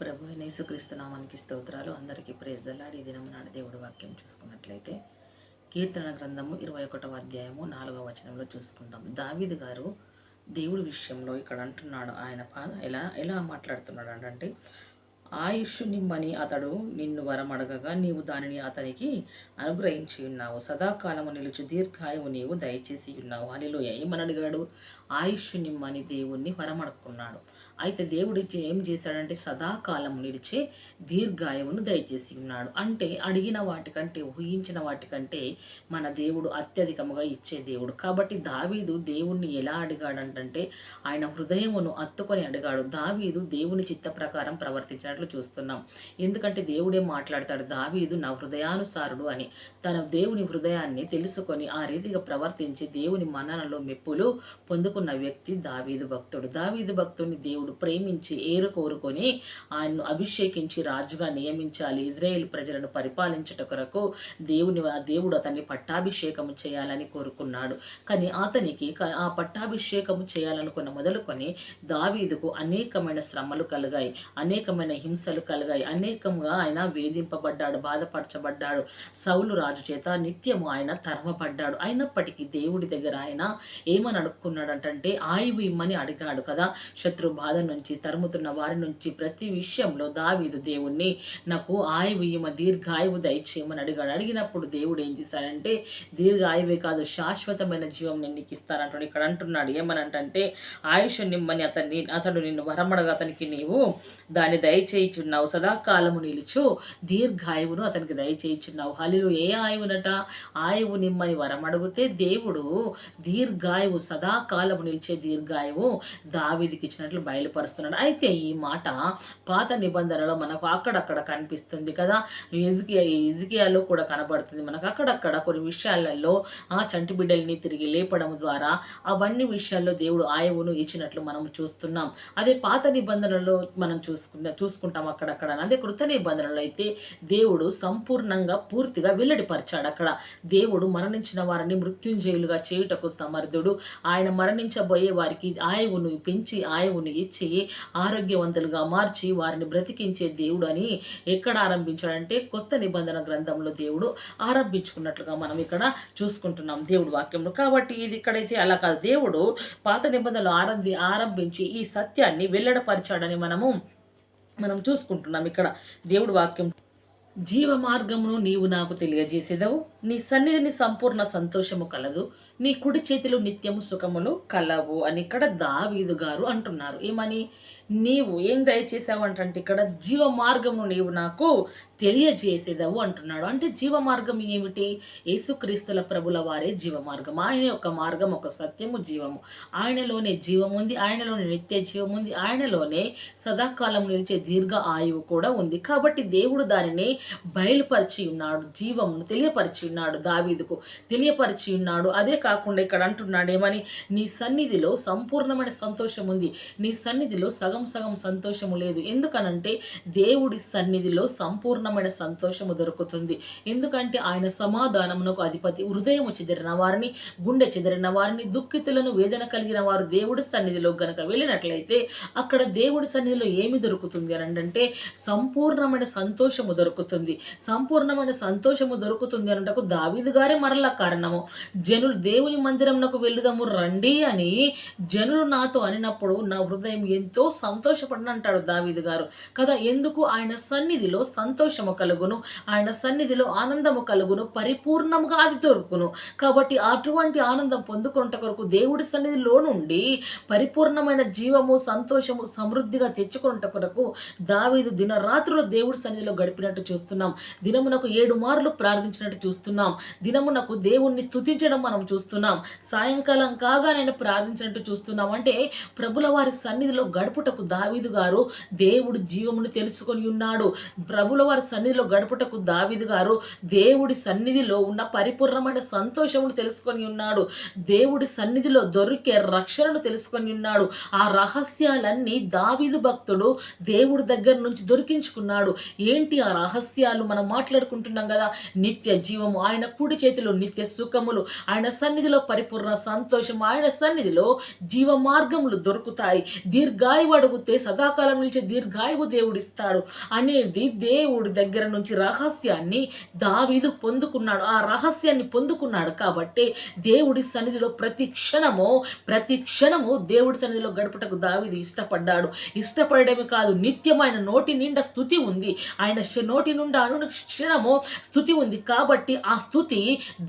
ప్రభు యేసుక్రీస్తు నామానికి స్తోత్రాలు. అందరికీ ప్రేజ్ దల్లాడి దినం నాడు దేవుడు వాక్యం చూసుకున్నట్లయితే కీర్తన గ్రంథము ఇరవై ఒకటవ అధ్యాయము నాలుగవ వచనంలో చూసుకుంటాం. దావిద్ గారు దేవుడి విషయంలో ఇక్కడ అంటున్నాడు. ఆయన ఎలా ఎలా మాట్లాడుతున్నాడు అంటే ఆయుష్ నిమ్మని అతడు నిన్ను వరం అడగగా నీవు దానిని అతనికి అనుగ్రహించి ఉన్నావు. సదాకాలము నిలుచు దీర్ఘాయువు నీవు దయచేసి ఉన్నావు. అనిలో ఏమని అడిగాడు? ఆయుష్ నిమ్మని దేవుణ్ణి వరం అడుక్కున్నాడు అయితే దేవుడు ఏం చేశాడంటే సదాకాలం నిలిచే దీర్ఘాయమును దయచేసి ఉన్నాడు. అంటే అడిగిన వాటికంటే ఊహించిన వాటికంటే మన దేవుడు అత్యధికముగా ఇచ్చే దేవుడు. కాబట్టి దావీదు దేవుణ్ణి ఎలా అడిగాడంటే ఆయన హృదయమును అత్తుకొని అడిగాడు దావీదు దేవుని చిత్త ప్రకారం ప్రవర్తించినట్లు చూస్తున్నాం. ఎందుకంటే దేవుడే మాట్లాడతాడు దావీదు నా హృదయానుసారుడు అని. తన దేవుని హృదయాన్ని తెలుసుకొని ఆ రీతిగా ప్రవర్తించి దేవుని మననలో మెప్పులు పొందుకున్న వ్యక్తి దావీదు భక్తుడు. దావీదు భక్తుడిని దేవుడు ప్రేమించి ఏరు కోరుకొని ఆయన్ను అభిషేకించి రాజుగా నియమించాలి. ఇజ్రాయేల్ ప్రజలను పరిపాలించుట కొరకు దేవుని దేవుడు అతన్ని పట్టాభిషేకము చేయాలని కోరుకున్నాడు. కానీ అతనికి ఆ పట్టాభిషేకము చేయాలనుకున్న మొదలుకొని దావీదుకు అనేకమైన శ్రమలు కలిగాయి. అనేకమైన హింసలు కలిగాయి. అనేకంగా ఆయన వేధింపబడ్డాడు బాధపరచబడ్డాడు. సౌలు రాజు చేత నిత్యము ఆయన తరమపడ్డాడు అయినప్పటికీ దేవుడి దగ్గర ఆయన ఏమని అడుక్కున్నాడంటే ఆయువు ఇమ్మని అడిగాడు కదా శత్రు బాధ నుంచి తరుముతున్న వారి నుంచి ప్రతి విషయంలో దావీదు దేవుణ్ణి నాకు ఆయువు ఇమ్మ దీర్ఘాయువు దయచేయమని అడిగాడు. అడిగినప్పుడు దేవుడు ఏం చేశాడంటే దీర్ఘాయువే కాదు శాశ్వతమైన జీవం నేను నీకు ఇస్తానంటాడు ఇక్కడ అంటున్నాడు ఏమనంటే ఆయుష్ నిమ్మని అతన్ని అతడు నిన్ను వరమడగా అతనికి నీవు దాన్ని దయచేయుచున్నావు. సదాకాలము నిలుచు దీర్ఘాయువును అతనికి దయచేయుచున్నావు. హలిలు ఏ ఆయువునట? ఆయువు నిమ్మని వరమడిగితే దేవుడు దీర్ఘాయువు సదాకాలము నిలిచే దీర్ఘాయువు దావీదికి ఇచ్చినట్లు బయలు బయలుపరుస్తున్నాడు అయితే ఈ మాట పాత నిబంధనలో మనకు అక్కడక్కడ కనిపిస్తుంది కదా. ఇజికియా ఇజికియాలో కూడా కనబడుతుంది మనకు. అక్కడక్కడ కొన్ని విషయాలలో ఆ చంటి బిడ్డల్ని తిరిగి లేపడం ద్వారా అవన్నీ విషయాల్లో దేవుడు ఆయువును ఇచ్చినట్లు మనం చూస్తున్నాం. అదే పాత నిబంధనలో మనం చూసుకుందాం చూసుకుంటాం అక్కడక్కడ. అదే కృత నిబంధనలు అయితే దేవుడు సంపూర్ణంగా పూర్తిగా వెల్లడిపరిచాడు అక్కడ. దేవుడు మరణించిన వారిని మృత్యుంజయులుగా చేయుటకు సమర్థుడు. ఆయన మరణించబోయే వారికి ఆయువును పెంచి ఆయువును ఇచ్చి ఆరోగ్యవంతులుగా మార్చి వారిని బ్రతికించే దేవుడు అని ఎక్కడ ఆరంభించాడంటే కొత్త నిబంధన గ్రంథంలో దేవుడు ఆరంభించుకున్నట్లుగా మనం ఇక్కడ చూసుకుంటున్నాం దేవుడు వాక్యంలో. కాబట్టి ఇది ఇక్కడైతే అలా కాదు. దేవుడు పాత నిబంధనలు ఆరంభి ఆరంభించి ఈ సత్యాన్ని వెల్లడపరిచాడని మనము మనం చూసుకుంటున్నాం ఇక్కడ దేవుడు వాక్యం. జీవ మార్గమును నీవు నాకు తెలియజేసేదవు. నీ సన్నిధిని సంపూర్ణ సంతోషము కలదు. నీ కుడి చేతిలో నిత్యము సుఖములు కలవు అని ఇక్కడ దావీదు గారు అంటున్నారు. ఏమని? నీవు ఏం దయచేసావు అంటే ఇక్కడ జీవ మార్గము నీవు నాకు తెలియజేసేదవు అంటున్నాడు. అంటే జీవ మార్గం ఏమిటి? యేసుక్రీస్తుల ప్రభుల వారే జీవ మార్గం. ఆయన యొక్క మార్గం ఒక సత్యము జీవము. ఆయనలోనే జీవం ఉంది ఆయనలోనే నిత్య జీవం ఉంది ఆయనలోనే సదాకాలం నిలిచే దీర్ఘ ఆయువు కూడా ఉంది. కాబట్టి దేవుడు దానిని బయలుపరిచి ఉన్నాడు జీవమును తెలియపరిచి ఉన్నాడు దావీదుకు. తెలియపరిచి ఉన్నాడు. అదే కాకుండా ఇక్కడ అంటున్నాడేమని నీ సన్నిధిలో సంపూర్ణమైన సంతోషం ఉంది నీ సన్నిధిలో సగం సగం సంతోషము లేదు. ఎందుకనంటే దేవుడి సన్నిధిలో సంపూర్ణమైన సంతోషము దొరుకుతుంది. ఎందుకంటే ఆయన సమాధానమునకు అధిపతి హృదయము చెదిరిన వారిని గుండె చెదిరిన వారిని దుఃఖితులను వేదన కలిగిన వారు దేవుడి సన్నిధిలో గనక వెళ్ళినట్లయితే అక్కడ దేవుడి సన్నిధిలో ఏమి దొరుకుతుంది అని అంటే సంపూర్ణమైన సంతోషము దొరుకుతుంది. సంపూర్ణమైన సంతోషము దొరుకుతుంది అనటకు దావీదు గారే మరలా కారణము. జనులు దేవుని మందిరంనకు వెళ్ళుదాము రండి అని జనులు నాతో అనినప్పుడు నా హృదయం ఎంతో సంతోషపడను అంటాడు దావీదు గారు. కదా ఎందుకు ఆయన సన్నిధిలో సంతోషము కలుగును? ఆయన సన్నిధిలో ఆనందము కలుగును పరిపూర్ణముగా అది దొరుకును. కాబట్టి అటువంటి ఆనందం పొందుకుంట కొరకు దేవుడి సన్నిధిలో నుండి పరిపూర్ణమైన జీవము సంతోషము సమృద్ధిగా తెచ్చుకున్నట కొరకు దావీదు దినరాత్రులు దేవుడి సన్నిధిలో గడిపినట్టు చూస్తున్నాం. దినమునకు ఏడు మార్లు ప్రార్థించినట్టు చూస్తున్నాం. దినమునకు దేవుణ్ణి స్థుతించడం మనం చూస్తున్నాం. సాయంకాలం కాగా నేను ప్రార్థించినట్టు చూస్తున్నాం. అంటే ప్రభుల వారి సన్నిధిలో గడుపుటకు దావీదు గారు దేవుడు జీవమును తెలుసుకొని ఉన్నాడు. ప్రభుల వారి సన్నిధిలో గడుపుటకు దావీదు గారు దేవుడి సన్నిధిలో ఉన్న పరిపూర్ణమైన సంతోషమును తెలుసుకొని ఉన్నాడు. దేవుడి సన్నిధిలో దొరికే రక్షణను తెలుసుకొని ఉన్నాడు. ఆ రహస్యాలన్నీ దావీదు భక్తుడు దేవుడి దగ్గర నుంచి దొరికించుకున్నాడు. ఏంటి ఆ రహస్యాలు? మనం మాట్లాడుకుంటున్నాం కదా నిత్య జీవము ఆయన కుడి చేతిలో నిత్య సుఖములు ఆయన సన్నిధిలో పరిపూర్ణ సంతోషం ఆయన సన్నిధిలో జీవ మార్గములు దొరుకుతాయి. దీర్ఘాయువాడు అడిగితే సదాకాలం నిలిచే దీర్ఘాయువు దేవుడిస్తాడు అనేది దేవుడి దగ్గర నుంచి రహస్యాన్ని దావీదు పొందుకున్నాడు. ఆ రహస్యాన్ని పొందుకున్నాడు కాబట్టి దేవుడి సన్నిధిలో ప్రతి క్షణము ప్రతి క్షణము దేవుడి సన్నిధిలో గడుపుటకు దావీదు ఇష్టపడ్డాడు. ఇష్టపడమే కాదు నిత్యమైన నోటి నిండా స్థుతి ఉంది. ఆయన నోటి నుండి అనుక్షణము స్థుతి ఉంది కాబట్టి ఆ స్థుతి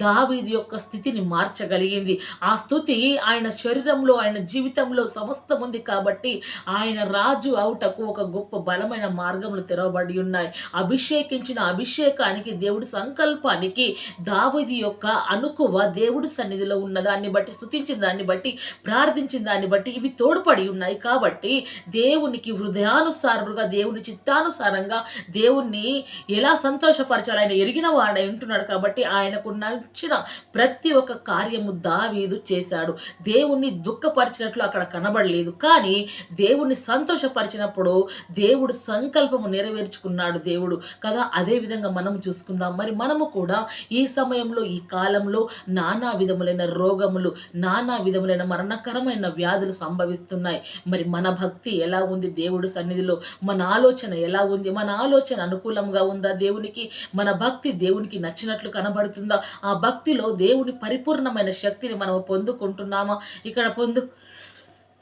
దావీదు యొక్క స్థితిని మార్చగలిగింది. ఆ స్థుతి ఆయన శరీరంలో ఆయన జీవితంలో సమస్తం ఉంది కాబట్టి ఆయన రాజు అవుటకు ఒక గొప్ప బలమైన మార్గములు తెరవబడి ఉన్నాయి. అభిషేకించిన అభిషేకానికి దేవుడి సంకల్పానికి దావది యొక్క అనుకువ దేవుడి సన్నిధిలో ఉన్న దాన్ని బట్టి స్థుతించిన దాన్ని బట్టి ప్రార్థించిన దాన్ని బట్టి ఇవి తోడ్పడి ఉన్నాయి. కాబట్టి దేవునికి హృదయానుసారుడుగా దేవుని చిత్తానుసారంగా దేవుణ్ణి ఎలా సంతోషపరచాలి ఆయన ఎరిగిన వాడై ఉంటున్నాడు కాబట్టి ఆయనకు నచ్చిన ప్రతి ఒక్క కార్యము దావీదు చేశాడు. దేవుణ్ణి దుఃఖపరిచినట్లు అక్కడ కనబడలేదు. కానీ దేవుని దేవుణ్ణి సంతోషపరిచినప్పుడు దేవుడు సంకల్పము నెరవేర్చుకున్నాడు దేవుడు కదా? అదే విధంగా మనం చూసుకుందాం. మరి మనము కూడా ఈ సమయంలో ఈ కాలంలో నానా విధములైన రోగములు నానా విధములైన మరణకరమైన వ్యాధులు సంభవిస్తున్నాయి. మరి మన భక్తి ఎలా ఉంది? దేవుడు సన్నిధిలో మన ఆలోచన ఎలా ఉంది? మన ఆలోచన అనుకూలంగా ఉందా దేవునికి? మన భక్తి దేవునికి నచ్చినట్లు కనబడుతుందా? ఆ భక్తిలో దేవుని పరిపూర్ణమైన శక్తిని మనం పొందుకుంటున్నామా? ఇక్కడ పొందు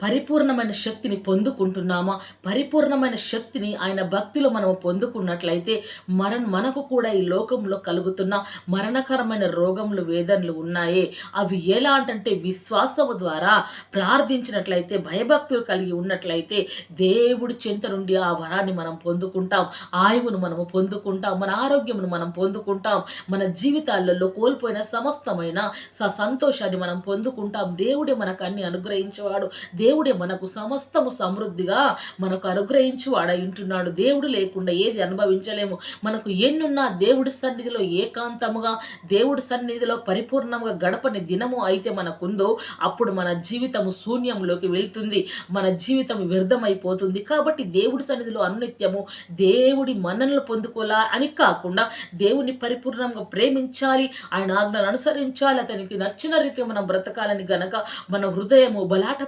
పరిపూర్ణమైన శక్తిని పొందుకుంటున్నామా? పరిపూర్ణమైన శక్తిని ఆయన భక్తిలో మనం పొందుకున్నట్లయితే మరణ మనకు కూడా ఈ లోకంలో కలుగుతున్న మరణకరమైన రోగములు వేదనలు ఉన్నాయే. అవి ఎలా అంటే విశ్వాసము ద్వారా ప్రార్థించినట్లయితే భయభక్తులు కలిగి ఉన్నట్లయితే దేవుడి చెంత నుండి ఆ వరాన్ని మనం పొందుకుంటాం. ఆయువును మనము పొందుకుంటాం. మన ఆరోగ్యమును మనం పొందుకుంటాం. మన జీవితాలలో కోల్పోయిన సమస్తమైన స సంతోషాన్ని మనం పొందుకుంటాం. దేవుడే మనకు అన్ని అనుగ్రహించేవాడు. దేవుడే మనకు సమస్తము సమృద్ధిగా మనకు అనుగ్రహించి వాడయింటున్నాడు దేవుడు లేకుండా ఏది అనుభవించలేము. మనకు ఎన్నున్నా దేవుడి సన్నిధిలో ఏకాంతముగా దేవుడి సన్నిధిలో పరిపూర్ణంగా గడపని దినము అయితే మనకుందో అప్పుడు మన జీవితము శూన్యంలోకి వెళ్తుంది. మన జీవితం వ్యర్థమైపోతుంది. కాబట్టి దేవుడి సన్నిధిలో అనునిత్యము దేవుడి మన్ననలు పొందుకోలా అని కాకుండా దేవుని పరిపూర్ణంగా ప్రేమించాలి ఆయన ఆజ్ఞను అనుసరించాలి అతనికి నచ్చిన రీతి మనం బ్రతకాలని గనక మన హృదయము బలాట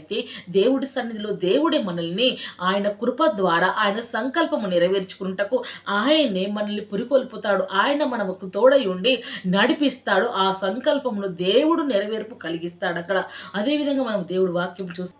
అయితే దేవుడి సన్నిధిలో దేవుడే మనల్ని ఆయన కృప ద్వారా ఆయన సంకల్పము నెరవేర్చుకున్నటకు ఆయనే మనల్ని పురికొల్పుతాడు. ఆయన మనకు తోడై ఉండి నడిపిస్తాడు. ఆ సంకల్పమును దేవుడు నెరవేర్పు కలిగిస్తాడు అక్కడ. అదేవిధంగా మనం దేవుడు వాక్యం చూస్తాం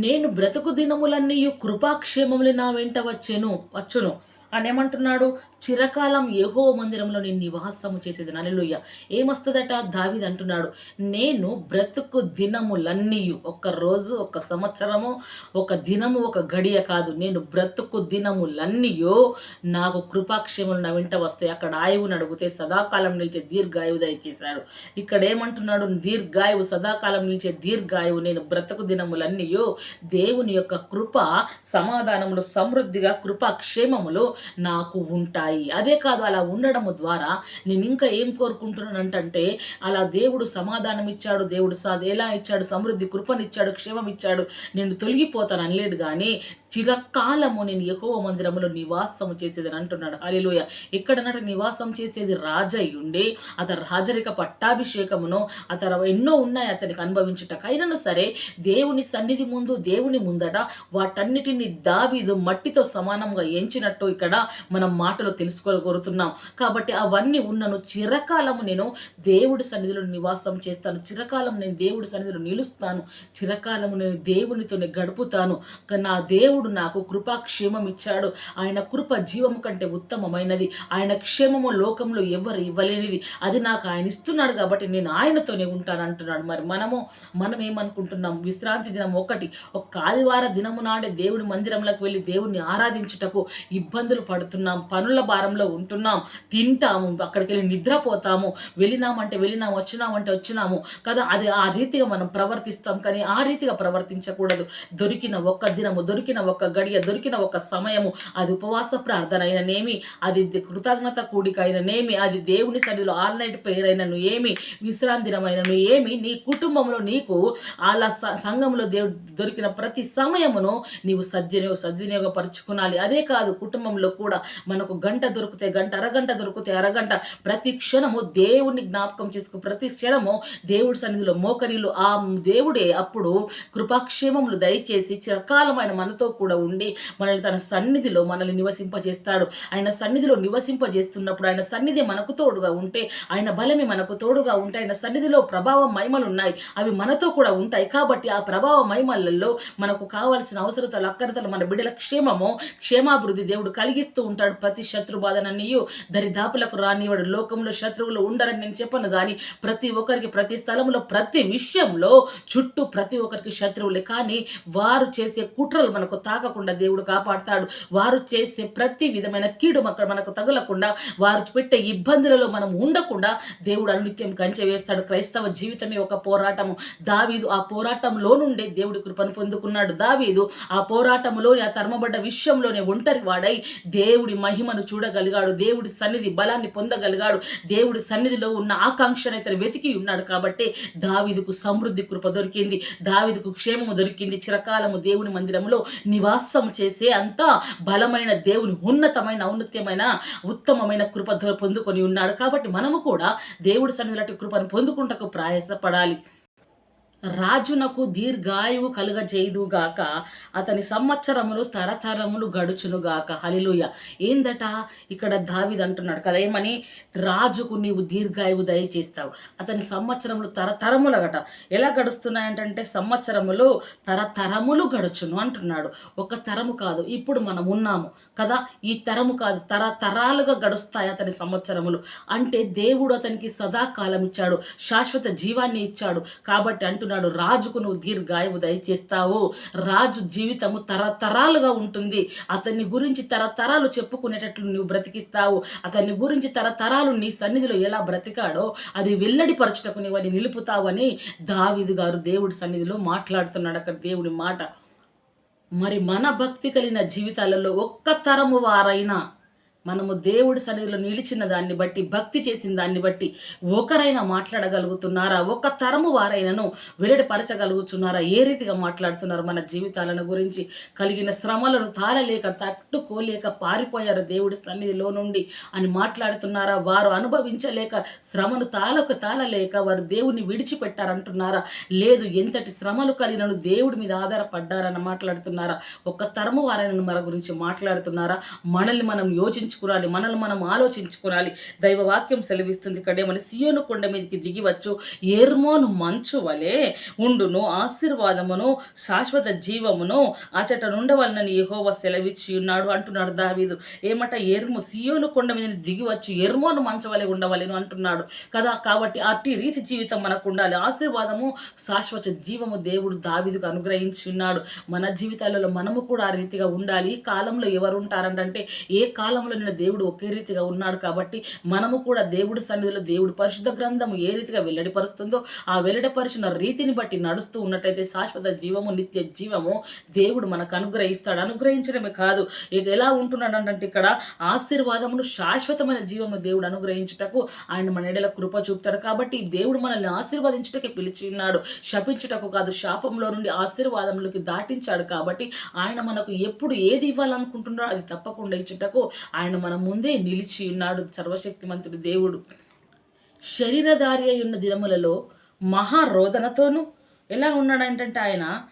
నేను బ్రతుకు దినములన్నీ కృపాక్షేమములు నా వెంట వచ్చెను వచ్చును. అని ఏమంటున్నాడు? చిరకాలం యహో మందిరంలో నేను నివాసము చేసేది. నలుయ్య ఏమొస్తుందట? దావిది అంటున్నాడు నేను బ్రతుకు దినములన్నీ ఒక్క రోజు ఒక సంవత్సరము ఒక దినము ఒక గడియ కాదు. నేను బ్రతుకు దినములన్నీ నాకు కృపాక్షేములు నా వెంట వస్తాయి. అక్కడ ఆయువుని అడిగితే సదాకాలం నిలిచే దీర్ఘాయువు దయచేశాడు. ఇక్కడ ఏమంటున్నాడు? దీర్ఘాయువు సదాకాలం నిలిచే దీర్ఘాయువు. నేను బ్రతుకు దినములన్నీ దేవుని యొక్క కృప సమాధానములు సమృద్ధిగా కృపాక్షేమములు నాకు ఉంటాయి. అదే కాదు అలా ఉండడము ద్వారా నేను ఇంకా ఏం కోరుకుంటున్నానంటే అలా దేవుడు సమాధానం ఇచ్చాడు దేవుడు సా ఎలా ఇచ్చాడు సమృద్ధి కృపనిచ్చాడు క్షేమం ఇచ్చాడు నేను తొలగిపోతాను అనలేడు కానీ చిరకాలము నేను ఎక్కువ మందిరములో నివాసం చేసేదని అంటున్నాడు. హరిలోయ ఎక్కడనట నివాసం చేసేది రాజయ్యుండి అతను రాజరిక పట్టాభిషేకమును అతను ఎన్నో ఉన్నాయి అతనికి అనుభవించుటకు. సరే దేవుని సన్నిధి ముందు దేవుని ముందట వాటన్నిటిని దావీదు మట్టితో సమానంగా ఎంచినట్టు ఇక్కడ మనం మాటలు తెలుసుకోగలుగుతున్నాం కాబట్టి అవన్నీ ఉన్నను చిరకాలము నేను దేవుడి సన్నిధిలో నివాసం చేస్తాను. చిరకాలం నేను దేవుడి సన్నిధిలో నిలుస్తాను. చిరకాలము నేను దేవునితోనే గడుపుతాను. నా దేవుడు నాకు కృపాక్షేమం ఇచ్చాడు. ఆయన కృప జీవము కంటే ఉత్తమమైనది. ఆయన క్షేమము లోకంలో ఎవరు ఇవ్వలేనిది. అది నాకు ఆయన ఇస్తున్నాడు కాబట్టి నేను ఆయనతోనే ఉంటాను అంటున్నాడు. మరి మనము మనం ఏమనుకుంటున్నాం? విశ్రాంతి దినం ఒకటి. ఒక ఆదివార దినము నాడే దేవుడి మందిరంలోకి వెళ్ళి దేవుడిని ఆరాధించుటకు ఇబ్బందులు పడుతున్నాం. పనుల భారంలో ఉంటున్నాం తింటాము అక్కడికి వెళ్ళి నిద్రపోతాము వెళ్ళినామంటే వెళ్ళినాము వచ్చినామంటే వచ్చినాము కదా. అది ఆ రీతిగా మనం ప్రవర్తిస్తాం కానీ ఆ రీతిగా ప్రవర్తించకూడదు. దొరికిన ఒక్క దినము దొరికిన ఒక్క గడియ దొరికిన ఒక సమయము అది ఉపవాస ప్రార్థన అయిననేమి అది కృతజ్ఞత కూడిక అయిననేమి అది దేవుని సన్నిధిలో ఆల్ నైట్ ప్రేయర్ అయినను ఏమి విశ్రాంతి దినమైనను ఏమి నీ కుటుంబంలో నీకు అలా సంఘంలో దేవుడు దొరికిన ప్రతి సమయమును నీవు సద్వినియోగ సద్వినియోగపరచుకునాలి. అదే కాదు కుటుంబంలో కూడా మనకు గంట గంట దొరికితే గంట అరగంట దొరికితే అరగంట. ప్రతి క్షణము దేవుణ్ణి జ్ఞాపకం చేసుకో ప్రతి క్షణము దేవుడి సన్నిధిలో మోకరిలు ఆ దేవుడే అప్పుడు కృపాక్షేమములు దయచేసి చిరకాలమైన మనతో కూడా ఉండి మనల్ని తన సన్నిధిలో మనల్ని నివసింపజేస్తాడు. ఆయన సన్నిధిలో నివసింపజేస్తున్నప్పుడు ఆయన సన్నిధి మనకు తోడుగా ఉంటే ఆయన బలమే మనకు తోడుగా ఉంటే ఆయన సన్నిధిలో ప్రభావ మహిమలు ఉన్నాయి. అవి మనతో కూడా ఉంటాయి. కాబట్టి ఆ ప్రభావ మహిమలలో మనకు కావాల్సిన అవసరతలు అక్కరతలు మన బిడ్డల క్షేమము క్షేమాభివృద్ధి దేవుడు కలిగిస్తూ ఉంటాడు ప్రతి శత్రు బాధనన్నీయు దరిదాపులకు రానివాడు లోకంలో శత్రువులు ఉండరని నేను చెప్పను కానీ ప్రతి ఒక్కరికి ప్రతి స్థలంలో ప్రతి విషయంలో చుట్టూ ప్రతి ఒక్కరికి శత్రువులే. కానీ వారు చేసే కుట్రలు మనకు తాకకుండా దేవుడు కాపాడుతాడు. వారు చేసే ప్రతి విధమైన కీడు మక్క మనకు తగలకుండా వారు పెట్టే ఇబ్బందులలో మనం ఉండకుండా దేవుడు అనునిత్యం కంచె వేస్తాడు. క్రైస్తవ జీవితమే ఒక పోరాటము. దావీదు ఆ పోరాటంలో నుండే దేవుడి కృపను పొందుకున్నాడు. దావీదు ఆ పోరాటంలోని ఆ తరమబడ్డ విషయంలోనే ఒంటరి వాడై దేవుడి మహిమను చూడగలిగాడు. దేవుడి సన్నిధి బలాన్ని పొందగలిగాడు. దేవుడి సన్నిధిలో ఉన్న ఆకాంక్షను ఇతను వెతికి ఉన్నాడు కాబట్టి దావిదుకు సమృద్ధి కృప దొరికింది. దావీదుకు క్షేమము దొరికింది. చిరకాలము దేవుని మందిరంలో నివాసం చేసే అంత బలమైన దేవుని ఉన్నతమైన ఔన్నత్యమైన ఉత్తమమైన కృప పొందుకొని ఉన్నాడు. కాబట్టి మనము కూడా దేవుడి సన్నిధి కృపను పొందుకుంటకు ప్రయాసపడాలి. రాజునకు దీర్ఘాయువు కలుగజేయుదుగాక అతని సంవత్సరములు తరతరములు గడుచునుగాక హలిలుయ ఏందట? ఇక్కడ దావిది అంటున్నాడు కదా. ఏమని? రాజుకు నీవు దీర్ఘాయువు దయచేస్తావు. అతని సంవత్సరములు తరతరములగట. ఎలా గడుస్తున్నాయంటే సంవత్సరములు తరతరములు గడుచును అంటున్నాడు. ఒక తరము కాదు. ఇప్పుడు మనం ఉన్నాము కదా. ఈ తరము కాదు. తరతరాలుగా గడుస్తాయి అతని సంవత్సరములు. అంటే దేవుడు అతనికి సదాకాలం ఇచ్చాడు. శాశ్వత జీవాన్ని ఇచ్చాడు. కాబట్టి అంటున్నాడు. రాజుకు నువ్వు దీర్ఘాయువు దయచేస్తావు. రాజు జీవితము తరతరాలుగా ఉంటుంది. అతన్ని గురించి తరతరాలు చెప్పుకునేటట్లు నువ్వు బ్రతికిస్తావు. అతన్ని గురించి తరతరాలు నీ సన్నిధిలో ఎలా బ్రతికాడో అది వెల్లడిపరచుటకు నీవు నిలుపుతావని దావిదు గారు దేవుడి సన్నిధిలో మాట్లాడుతున్నాడు అక్కడ దేవుడి మాట. మరి మన భక్తి కలిగిన జీవితాలలో ఒక్క తరము వారైనా మనము దేవుడి సన్నిధిలో నిలిచిన దాన్ని బట్టి భక్తి చేసిన దాన్ని బట్టి ఒకరైనా మాట్లాడగలుగుతున్నారా? ఒక తరము వారైనను వెల్లడిపరచగలుగుతున్నారా? ఏ రీతిగా మాట్లాడుతున్నారు మన జీవితాలను గురించి? కలిగిన శ్రమలను తాళలేక తట్టుకోలేక పారిపోయారు దేవుడి సన్నిధిలో నుండి అని మాట్లాడుతున్నారా? వారు అనుభవించలేక శ్రమను తాళకు తాళలేక వారు దేవుని విడిచిపెట్టారంటున్నారా? లేదు ఎంతటి శ్రమలు కలిగినను దేవుడి మీద ఆధారపడ్డారని మాట్లాడుతున్నారా? ఒక తరము వారైనను మన గురించి మాట్లాడుతున్నారా? మనల్ని మనం ఆలోచించుకోవాలి మనల్ని మనం ఆలోచించుకోవాలి దైవవాక్యం సెలవిస్తుంది ఇక్కడే మన సియోను కొండ మీదకి దిగివచ్చు ఎర్మోను మంచు వలె ఉండును ఆశీర్వాదమును శాశ్వత జీవమును అచట నుండవలనని యహోవ సెలవిచ్చి ఉన్నాడు అంటున్నాడు దావీదు. ఏమట ఎర్ము సియోను కొండ మీద దిగివచ్చు ఎర్మోను మంచు వలె ఉండవలెను అంటున్నాడు. కదా కాబట్టి అట్టి రీతి జీవితం మనకు ఉండాలి ఆశీర్వాదము శాశ్వత జీవము దేవుడు దావీదుకు అనుగ్రహించి ఉన్నాడు మన జీవితాలలో మనము కూడా ఆ రీతిగా ఉండాలి. ఈ కాలంలో ఎవరు ఉంటారంటే ఏ కాలంలో సన్నిధిలో దేవుడు ఒకే రీతిగా ఉన్నాడు కాబట్టి మనము కూడా దేవుడి సన్నిధిలో దేవుడు పరిశుద్ధ గ్రంథము ఏ రీతిగా వెల్లడిపరుస్తుందో ఆ వెల్లడిపరిచిన రీతిని బట్టి నడుస్తూ ఉన్నట్టయితే శాశ్వత జీవము నిత్య జీవము దేవుడు మనకు అనుగ్రహిస్తాడు. అనుగ్రహించడమే కాదు ఎలా ఉంటున్నాడు అంటే ఇక్కడ ఆశీర్వాదమును శాశ్వతమైన జీవము దేవుడు అనుగ్రహించుటకు ఆయన మన ఎడల కృప చూపుతాడు. కాబట్టి దేవుడు మనల్ని ఆశీర్వదించుటకే పిలిచి ఉన్నాడు శపించుటకు కాదు శాపంలో నుండి ఆశీర్వాదములకి దాటించాడు. కాబట్టి ఆయన మనకు ఎప్పుడు ఏది ఇవ్వాలనుకుంటున్నాడో అది తప్పకుండా ఇచ్చుటకు ఆయన మన ముందే నిలిచి ఉన్నాడు సర్వశక్తిమంతుడు దేవుడు. శరీరధారి అయి ఉన్న దినములలో మహారోదనతోనూ ఎలా ఉన్నాడంటే ఆయన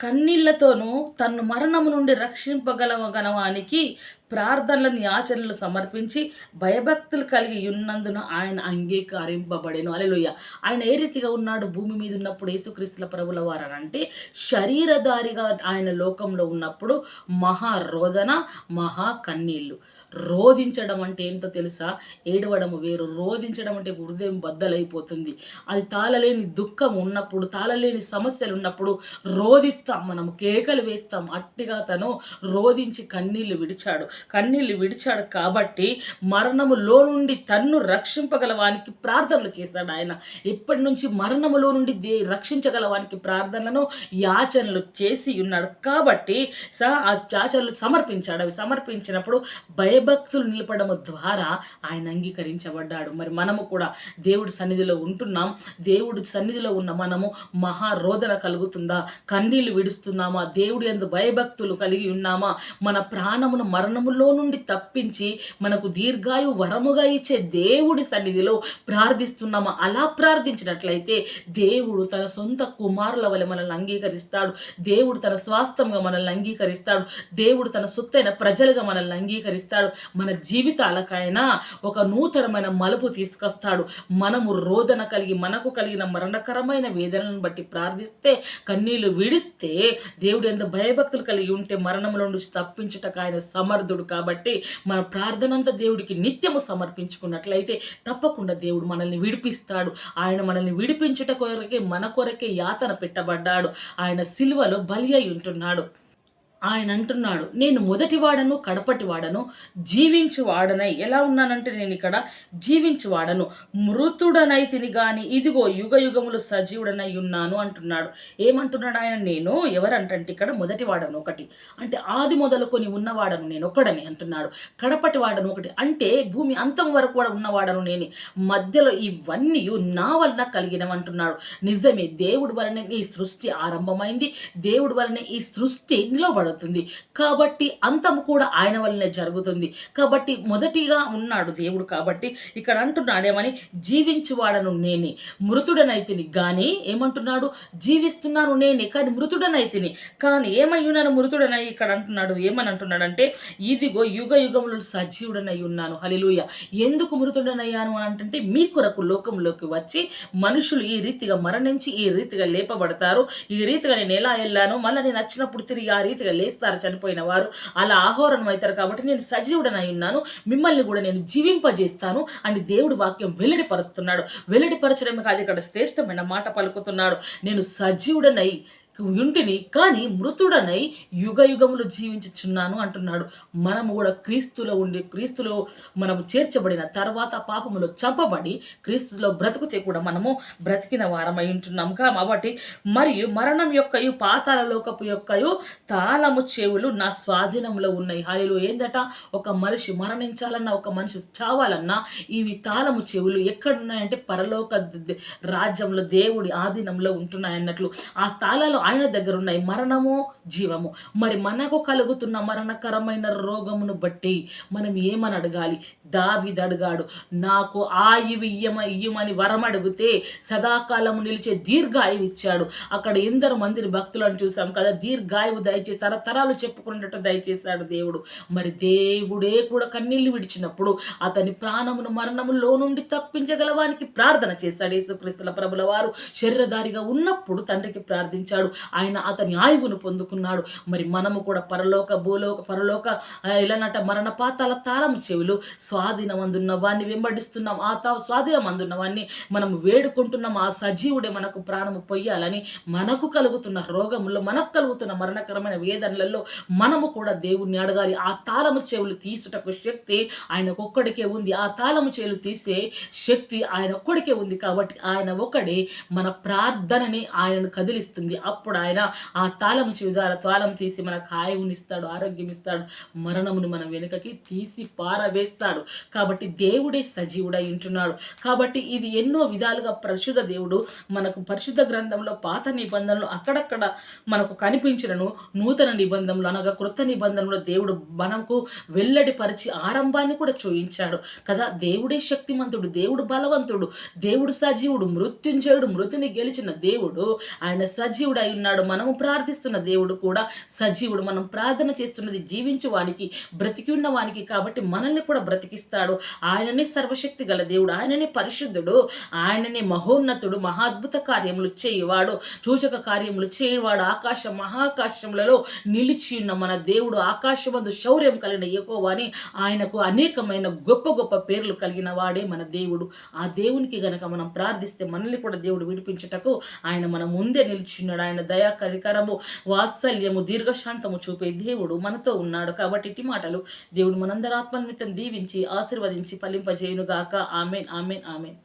కన్నీళ్ళతోనూ తన్ను మరణము నుండి రక్షింపగలగలవానికి ప్రార్థనలను ఆచరణలు సమర్పించి భయభక్తులు కలిగి ఉన్నందున ఆయన అంగీకరింపబడేను. అలెలుయ్య ఆయన ఏ రీతిగా ఉన్నాడు? భూమి మీద ఉన్నప్పుడు యేసుక్రీస్తుల ప్రభుల వారనంటే అంటే శరీరధారిగా ఆయన లోకంలో ఉన్నప్పుడు మహారోదన మహా కన్నీళ్ళు రోధించడం అంటే ఏంటో తెలుసా? ఏడవడం వేరు. రోధించడం అంటే హృదయం బద్దలైపోతుంది. అది తాళలేని దుఃఖం ఉన్నప్పుడు తాళలేని సమస్యలు ఉన్నప్పుడు రోధిస్తాం. మనం కేకలు వేస్తాం. అట్టిగా తను రోధించి కన్నీళ్ళు విడిచాడు. కన్నీళ్ళు విడిచాడు కాబట్టి మరణములో నుండి తన్ను రక్షింపగలవానికి ప్రార్థనలు చేశాడు ఆయన. ఇప్పటి నుంచి మరణములో నుండి దే రక్షించగలవానికి ప్రార్థనలను యాచనలు చేసి ఉన్నాడు. కాబట్టి స ఆ యాచనలు సమర్పించాడు. అవి సమర్పించినప్పుడు భయభక్తులు నిలపడం ద్వారా ఆయన అంగీకరించబడ్డాడు. మరి మనము కూడా దేవుడి సన్నిధిలో ఉంటున్నాం. దేవుడి సన్నిధిలో ఉన్న మనము మహారోదన కలుగుతుందా? కన్నీళ్ళు విడుస్తున్నామా? దేవుడి అందు భయభక్తులు కలిగి ఉన్నామా? మన ప్రాణమును మరణం మరణములో నుండి తప్పించి మనకు దీర్ఘాయు వరముగా ఇచ్చే దేవుడి సన్నిధిలో ప్రార్థిస్తున్నాము? అలా ప్రార్థించినట్లయితే దేవుడు తన సొంత కుమారుల వల్ల మనల్ని అంగీకరిస్తాడు. దేవుడు తన స్వాస్థంగా మనల్ని అంగీకరిస్తాడు. దేవుడు తన సొత్తైన ప్రజలుగా మనల్ని అంగీకరిస్తాడు. మన జీవితాలకైనా ఒక నూతనమైన మలుపు తీసుకొస్తాడు. మనము రోదన కలిగి మనకు కలిగిన మరణకరమైన వేదనలను బట్టి ప్రార్థిస్తే కన్నీళ్ళు విడిస్తే దేవుడు ఎంత భయభక్తులు కలిగి ఉంటే మరణముల నుండి తప్పించుటకు ఆయన సమర్థుడు. కాబట్టి మన ప్రార్థనంతా దేవుడికి నిత్యము సమర్పించుకున్నట్లయితే తప్పకుండా దేవుడు మనల్ని విడిపిస్తాడు. ఆయన మనల్ని విడిపించుట కొరకే మన కొరకే యాతన పెట్టబడ్డాడు. ఆయన సిలువలో బలి అయి ఉంటున్నాడు. ఆయన అంటున్నాడు నేను మొదటి వాడను కడపటి వాడను జీవించు వాడనై. ఎలా ఉన్నానంటే నేను ఇక్కడ జీవించువాడను వాడను మృతుడనైతిని గాని ఇదిగో యుగ యుగములు సజీవుడనై ఉన్నాను అంటున్నాడు. ఏమంటున్నాడు ఆయన? నేను ఎవరంటే ఇక్కడ మొదటి వాడను ఒకటి అంటే ఆది మొదలుకొని ఉన్నవాడను నేను ఒకడని అంటున్నాడు. కడపటి వాడను ఒకటి అంటే భూమి అంతం వరకు కూడా ఉన్నవాడను నేను మధ్యలో ఇవన్నీ నా వలన కలిగినవంటున్నాడు నిజమే దేవుడి వలన ఈ సృష్టి ఆరంభమైంది దేవుడి వలనే ఈ సృష్టి నిలబడుతుంది కాబట్టి అంతము కూడా ఆయన వల్లనే జరుగుతుంది. కాబట్టి మొదటిగా ఉన్నాడు దేవుడు కాబట్టి ఇక్కడ అంటున్నాడేమని జీవించువాడను నేనే మృతుడనైతిని. కానీ ఏమంటున్నాడు? జీవిస్తున్నాను నేనే కానీ మృతుడనైతిని. కానీ ఏమయ్యున్నాను? మృతుడనై ఇక్కడ అంటున్నాడు. ఏమని అంటున్నాడంటే ఇదిగో యుగ యుగములు సజీవుడనై ఉన్నాను. హలిలుయ ఎందుకు మృతుడనయ్యాను అని అంటే మీ కొరకు లోకంలోకి వచ్చి మనుషులు ఈ రీతిగా మరణించి ఈ రీతిగా లేపబడతారు. ఈ రీతిగా నేను ఎలా వెళ్ళాను? మళ్ళీ నేను వచ్చినప్పుడు తిరిగి ఆ రీతిగా లేస్తారు చనిపోయిన వారు అలా ఆహోరణం అవుతారు కాబట్టి నేను సజీవుడనై ఉన్నాను. మిమ్మల్ని కూడా నేను జీవింపజేస్తాను అని దేవుడు వాక్యం వెల్లడిపరుస్తున్నాడు. వెల్లడిపరచడమే కాదు ఇక్కడ శ్రేష్టమైన మాట పలుకుతున్నాడు. నేను సజీవుడనై ఉంటిని కానీ మృతుడనై యుగ యుగములు జీవించుచున్నాను అంటున్నాడు. మనము కూడా క్రీస్తులో ఉండి క్రీస్తులో మనము చేర్చబడిన తర్వాత పాపములో చంపబడి క్రీస్తులో బ్రతుకుతే కూడా మనము బ్రతికిన వారమై ఉంటున్నాం కాబట్టి మరియు మరణం యొక్కయు పాతాల లోకపు యొక్కయు తాళము చెవులు నా స్వాధీనంలో ఉన్నాయి. హాలిలో ఏందట? ఒక మనిషి మరణించాలన్నా ఒక మనిషి చావాలన్నా ఇవి తాళము చెవులు ఎక్కడున్నాయంటే పరలోక రాజ్యంలో దేవుడి ఆధీనంలో ఉంటున్నాయన్నట్లు. ఆ తాళాలు ఆయన దగ్గర ఉన్నాయి మరణము జీవము. మరి మనకు కలుగుతున్న మరణకరమైన రోగమును బట్టి మనం ఏమని అడగాలి? దావిది అడిగాడు నాకు ఆయువు ఇయ్యమ ఇయ్యమని వరం అడిగితే సదాకాలము నిలిచే దీర్ఘాయువు ఇచ్చాడు. అక్కడ ఎందరు మందిని భక్తులను చూసాం కదా దీర్ఘాయువు దయచేసి తరతరాలు చెప్పుకున్నట్టు దయచేశాడు దేవుడు. మరి దేవుడే కూడా కన్నీళ్ళు విడిచినప్పుడు అతని ప్రాణమును మరణములో నుండి తప్పించగలవానికి ప్రార్థన చేశాడు యేసుక్రీస్తుల ప్రభుల వారు. శరీరధారిగా ఉన్నప్పుడు తండ్రికి ప్రార్థించాడు. ఆయన అతని ఆయువును పొందుకున్నాడు. మరి మనము కూడా పరలోక భూలోక పరలోక ఇలానట మరణ పాతాల తాళము చెవులు స్వాధీనం అందున్న వాడిని వెంబడిస్తున్నాం. ఆ తా స్వాధీనం అందున్న వాడిని మనం వేడుకుంటున్నాం. ఆ సజీవుడే మనకు ప్రాణము పొయ్యాలని మనకు కలుగుతున్న రోగముల్లో మనకు కలుగుతున్న మరణకరమైన వేదనలలో మనము కూడా దేవుణ్ణి అడగాలి. ఆ తాళము చెవులు తీసుటకు శక్తి ఆయనకు ఒక్కడికే ఉంది. ఆ తాళము చెవులు తీసే శక్తి ఆయన ఒక్కడికే ఉంది కాబట్టి ఆయన ఒక్కడే మన ప్రార్థనని ఆయనను కదిలిస్తుంది. అప్పుడు ఆయన ఆ తాళం చెవి తాళం తీసి మన కాయమునిస్తాడు ఆరోగ్యం ఇస్తాడు మరణమును మన వెనుకకి తీసి పారవేస్తాడు. కాబట్టి దేవుడే సజీవుడై ఉంటున్నాడు. కాబట్టి ఇది ఎన్నో విధాలుగా పరిశుద్ధ దేవుడు మనకు పరిశుద్ధ గ్రంథంలో పాత నిబంధనలు అక్కడక్కడ మనకు కనిపించినను. నూతన నిబంధనలు అనగా కృత నిబంధనలో దేవుడు మనకు వెల్లడిపరిచి ఆరంభాన్ని కూడా చూయించాడు కదా దేవుడే శక్తిమంతుడు దేవుడు బలవంతుడు దేవుడు సజీవుడు మృత్యుంజయుడు మృతిని గెలిచిన దేవుడు ఆయన సజీవుడు అయి ఉన్నాడు. మనము ప్రార్థిస్తున్న దేవుడు కూడా సజీవుడు. మనం ప్రార్థన చేస్తున్నది జీవించు వానికి బ్రతికి ఉన్న వానికి కాబట్టి మనల్ని కూడా బ్రతికిస్తాడు. ఆయననే సర్వశక్తి గల దేవుడు ఆయననే పరిశుద్ధుడు ఆయననే మహోన్నతుడు మహాద్భుత కార్యములు చేయవాడు సూచక కార్యములు చేయవాడు. ఆకాశ మహాకాశములలో నిలిచి ఉన్న మన దేవుడు ఆకాశమందు శౌర్యం కలిగిన ఎక్కువని ఆయనకు అనేకమైన గొప్ప గొప్ప పేర్లు కలిగిన వాడే మన దేవుడు. ఆ దేవునికి గనక మనం ప్రార్థిస్తే మనల్ని కూడా దేవుడు విడిపించుటకు ఆయన మన ముందే నిలిచిన్నాడు ఆయన దయా కరికరము వాత్సల్యము దీర్ఘశాంతము చూపే దేవుడు మనతో ఉన్నాడు కాబట్టి ఇటు మాటలు దేవుడు మనందరి దీవించి ఆశీర్వదించి ఫలింపజేయునుగాక. Amen amen amen.